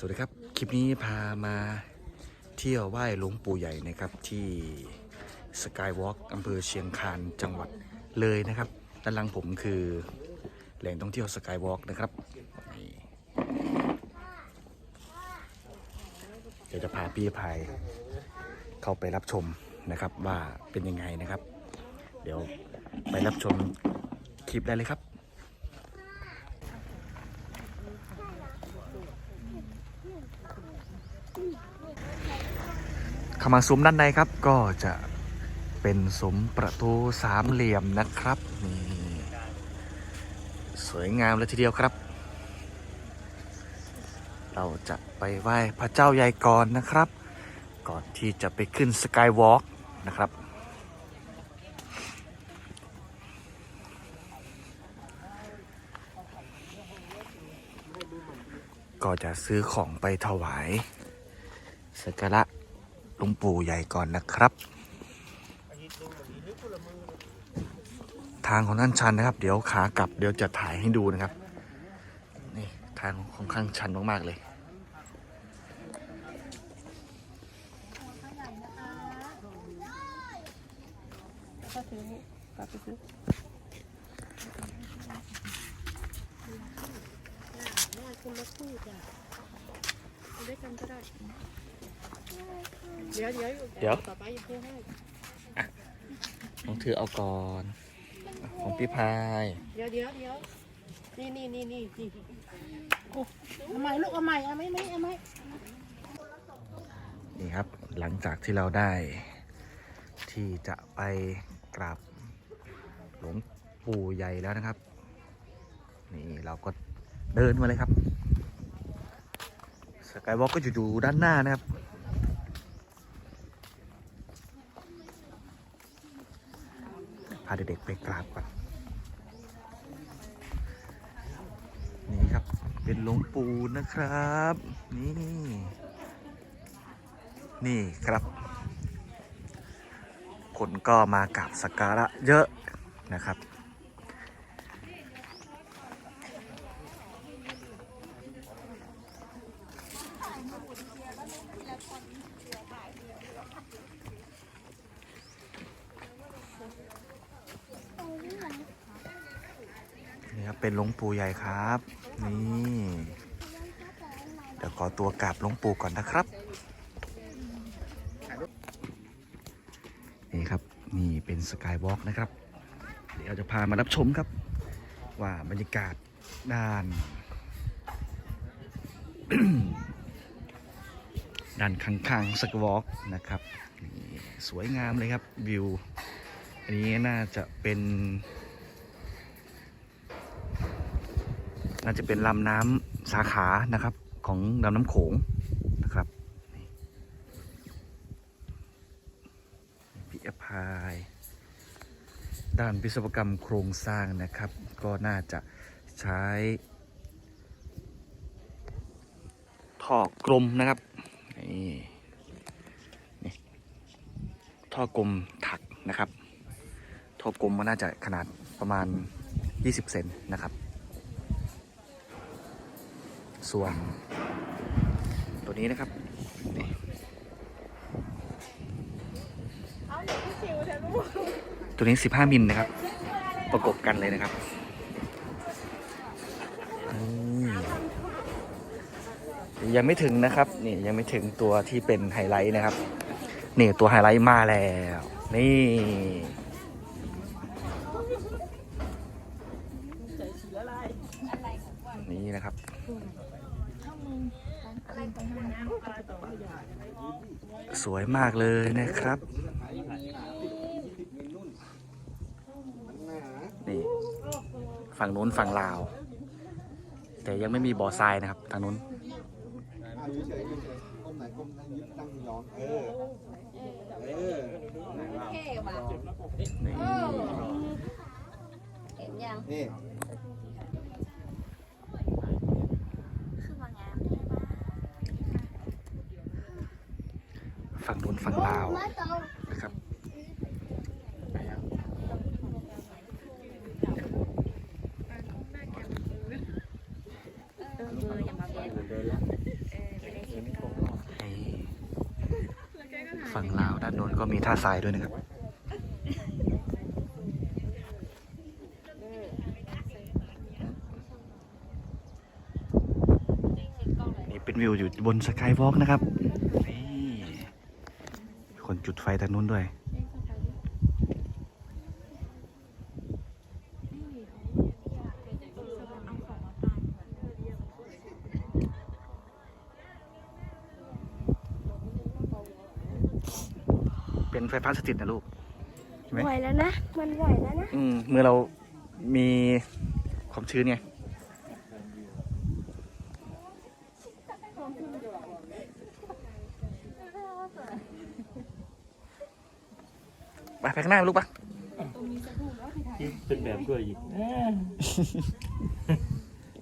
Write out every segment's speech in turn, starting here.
สวัสดีครับ คลิปนี้พามาเที่ยวไหว้หลวงปู่ใหญ่นะครับที่สกายวอล์กอำเภอเชียงคานจังหวัดเลยนะครับ ด้านหลังผมคือแหล่งท่องเที่ยวสกายวอล์กนะครับเดี๋ยวจะพาพี่พายเข้าไปรับชมนะครับว่าเป็นยังไงนะครับ เดี๋ยวไปรับชมคลิปได้เลยครับามาซุ้มด้านในครับ ก็จะเป็นซุ้มประตูสามเหลี่ยมนะครับนี่สวยงามเลยทีเดียวครับ เราจะไปไหว้พระเจ้าใหญ่ก่อนนะครับ ก่อนที่จะไปขึ้นสกายวอล์กนะครับก็จะซื้อของไปถวายสักการะ หลวงปู่ใหญ่ก่อนนะครับ ทางของท่านชันนะครับ เดี๋ยวขากลับเดี๋ยวจะถ่ายให้ดูนะครับ นี่ทางค่อนข้างชันมาก ๆ เลยก็ซื้อกลับไปซื้อแม่คุณมาคู่จ้ะเอาด้วยกันก็ได้ เดี๋ยวเดี๋ยวเดี๋ยว ต่อไปอย่าเพิ่งให้ต้องถือเอาก่อนของพี่พาย เดี๋ยวเดี๋ยวเดี๋ยวนี่นี่นี่นี่นี่โอ้เอาใหม่ลูกเอาใหม่เอาไหมไหมเอาไหมนี่ครับหลังจากที่เราได้ ที่จะไปกราบหลวงปู่ใหญ่แล้วนะครับ นี่เราก็เดินมาเลยครับสกายวอล์กก็อยู่อยู่ด้านหน้านะครับ พาเด็กๆไปกราบก่อนนี่ครับเป็นหลวงปู่นะครับ นี่ นี่ครับ คนก็มากราบสักการะเยอะนะครับ เป็นหลวงปู่ใหญ่ครับ นี่เดี๋ยวขอตัวกราบหลวงปู่ก่อนนะครับ นี่ครับนี่เป็นสกายวอล์กนะครับ เดี๋ยวจะพามารับชมครับ ว่าบรรยากาศด้าน ด้านข้างๆสกายวอล์กนะครับนี่สวยงามเลยครับวิว อันนี้น่าจะเป็น น่าจะเป็นลำน้ำสาขานะครับ ของลำน้ำโขงนะครับพิอพายด้านวิศวกรรมโครงสร้างนะครับ ก็น่าจะใช้ท่อกลมนะครับนี่นี่ท่อกลมถักนะครับท่อกลมมันน่าจะขนาดประมาณ 20 เซนนะครับ ส่วน ตัวนี้นะครับนี่ตัวนี้ 15 มิลนะครับ ประกบกันเลยนะครับยังไม่ถึงนะครับ นี่ยังไม่ถึงตัวที่เป็นไฮไลท์นะครับ นี่ตัวไฮไลท์มาแล้ว นี่นะครับ สวยมากเลยนะครับ นี่ฝั่งนู้นฝั่งลาว แต่ยังไม่มีบ่อทรายนะครับทางนู้นเฉยๆก้มไหน่านะครับฝั่งลาวด้านโน้นก็มีท่าทรายด้วยนะครับนี่เป็นวิวอยู่บนสกายวอล์กนะครับ คนจุดไฟทางนู้นด้วย เป็นไฟฟ้าสถิตนะลูกใช่ไหมไหวแล้วนะ มันไหวแล้วนะ อืมเมื่อเรามีความชื้นไง ไปไปข้างหน้าลูกปะเป็นแบบด้วยอีก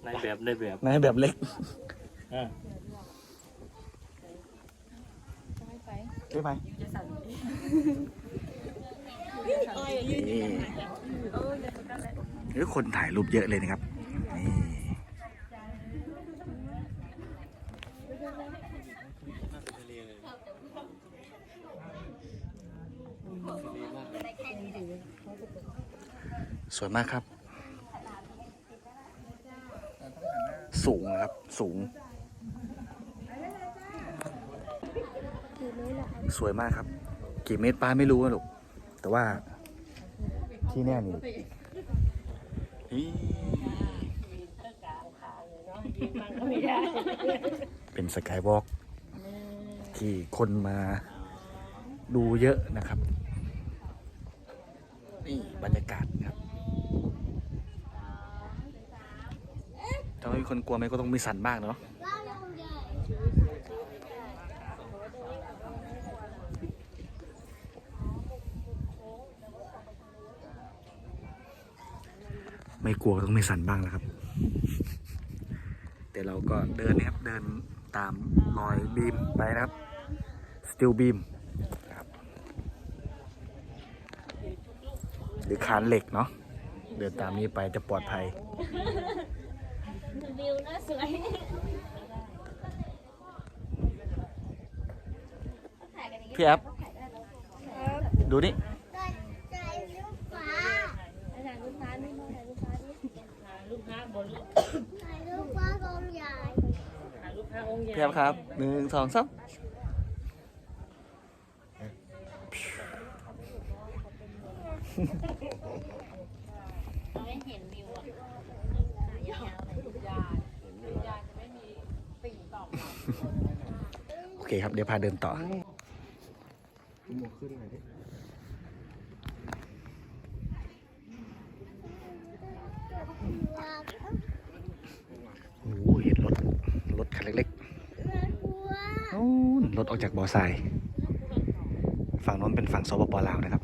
ในแบบในแบบนายแบบเล็กอะใช่ไหมนี่หรือคนถ่ายรูปเยอะเลยนะครับ นี่ สวยมากครับ สูงนะครับ สูง สวยมากครับ กี่เมตรป้าไม่รู้นะลูกแต่ว่าที่แน่นี่นี่เป็นสกายวอล์กที่คนมาดูเยอะนะครับ นี่บรรยากาศครับถ้าไม่มีคนกลัวไหมก็ต้องมีสั่นบ้างเนาะไม่กลัวต้องไม่สั่นบ้างนะครับ แต่เราก็เดินนะครับเดินตามรอยบีมไปนะครับสติลบีมนะครับ หรือคานเหล็กเนาะเดินตามนี้ไปจะปลอดภัยวิวน่าสวยพี่แอฟดูนี่ถ่ายรูปฟ้าถ่ายรูปฟ้านี่ถ่ายรูปฟ้านี่ถ่ายรูปฟ้าบนถ่ายรูปฟ้ากองใหญ่พี่แอฟครับหนึ่งสองสามไม่เห็นวิวอะ โอเคครับ เดี๋ยวพาเดินต่อ โอ้โหเห็นรถ รถคันเล็กๆโอ้รถออกจากบ่อทราย ฝั่งโน้นเป็นฝั่งสปปลาวนะครับ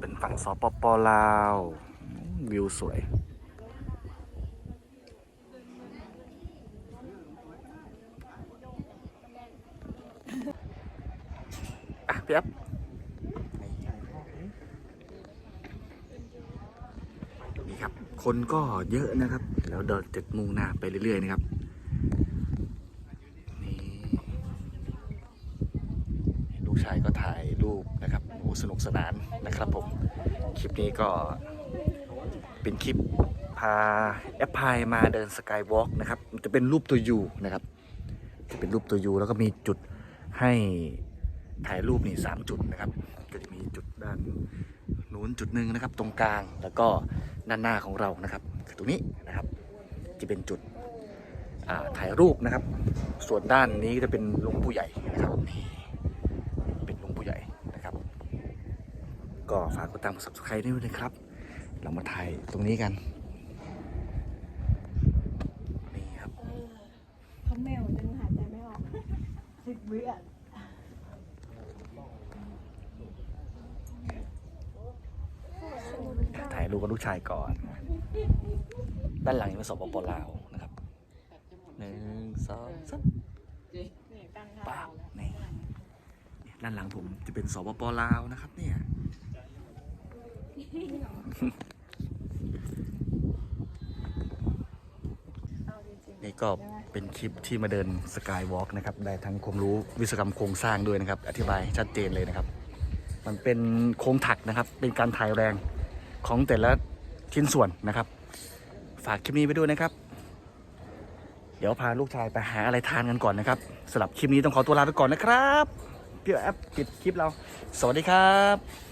เป็นฝั่ง สปปลาว วิวสวย อะพี่อัพนี่ครับ คนก็เยอะนะครับ แล้วเดินจะมุ่งหน้าไปเรื่อย ๆ นะครับนี่ลูกชายก็ถ่ายรูปนะครับ สนุกสนานนะครับผม คลิปนี้ก็เป็นคลิปพาแอปพายมาเดินสกายวอล์กนะครับมันจะเป็นรูปตัวยูนะครับ จะเป็นรูปตัวยูแล้วก็มีจุดให้ถ่ายรูปนี่สามจุดนะครับ ก็จะมีจุดด้านนู้นจุดหนึ่งนะครับ ตรงกลางแล้วก็ด้านหน้าของเรานะครับคือตรงนี้นะครับจะเป็นจุดถ่ายรูปนะครับ ส่วนด้านนี้จะเป็นหลวงปู่ใหญ่นะครับนี่เป็นหลวงปู่ใหญ่นะครับ ก็ฝากกดตามกด subscribe ด้วยนะครับ เรามาถ่ายตรงนี้กัน นี่ครับเขาแมวจนหายใจไม่ออกสิบวิอะถ่ายรูปกับลูกชายก่อน ด้านหลังจะเป็นสปปลาวนะครับหนึ่งสองสามป้าบนี่ด้านหลังผมจะเป็นสปปลาวนะครับเนี่ย นี่ก็เป็นคลิปที่มาเดินสกายวอล์กนะครับ ได้ทั้งความรู้วิศวกรรมโครงสร้างด้วยนะครับ อธิบายชัดเจนเลยนะครับ มันเป็นโครงถักนะครับ เป็นการถ่ายแรงของแต่ละชิ้นส่วนนะครับ ฝากคลิปนี้ไปด้วยนะครับ เดี๋ยวพาลูกชายไปหาอะไรทานกันก่อนนะครับสำหรับคลิปนี้ต้องขอตัวลาไปก่อนนะครับเพี่แอปปิดคลิปเรา สวัสดีครับ